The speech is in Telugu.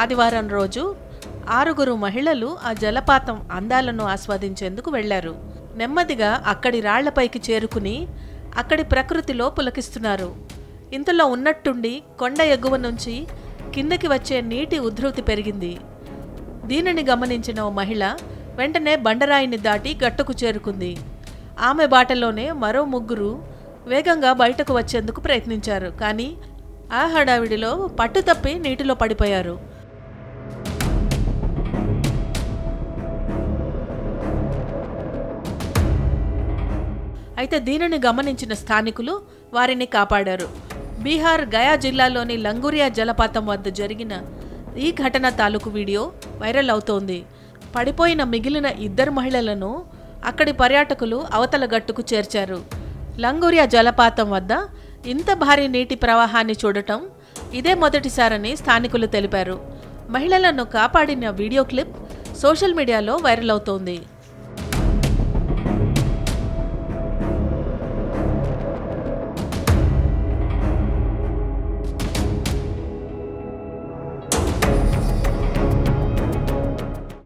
ఆదివారం రోజు ఆరుగురు మహిళలు ఆ జలపాతం అందాలను ఆస్వాదించేందుకు వెళ్ళారు నెమ్మదిగా అక్కడి రాళ్ళపైకి చేరుకుని అక్కడి ప్రకృతిలో పులకిస్తున్నారు ఇంతలో ఉన్నట్టుండి కొండ ఎగువ నుంచి కిందకి వచ్చే నీటి ఉధృతి పెరిగింది. దీనిని గమనించిన ఓ మహిళ వెంటనే బండరాయిని దాటి గట్టుకు చేరుకుంది. ఆమె బాటలోనే మరో ముగ్గురు వేగంగా బయటకు వచ్చేందుకు ప్రయత్నించారు. కానీ ఆ హడావిడిలో పట్టుతప్పి నీటిలో పడిపోయారు. అయితే దీనిని గమనించిన స్థానికులు వారిని కాపాడారు. బీహార్ గయా జిల్లాలోని లంగురియా జలపాతం వద్ద జరిగిన ఈ ఘటన తాలూకు వీడియో వైరల్ అవుతోంది. పడిపోయిన మిగిలిన ఇద్దరు మహిళలను అక్కడి పర్యాటకులు అవతల గట్టుకు చేర్చారు. లంగురియా జలపాతం వద్ద ఇంత భారీ నీటి ప్రవాహాన్ని చూడటం ఇదే మొదటిసారని స్థానికులు తెలిపారు. మహిళలను కాపాడిన వీడియో క్లిప్ సోషల్ మీడియాలో వైరల్ అవుతోంది.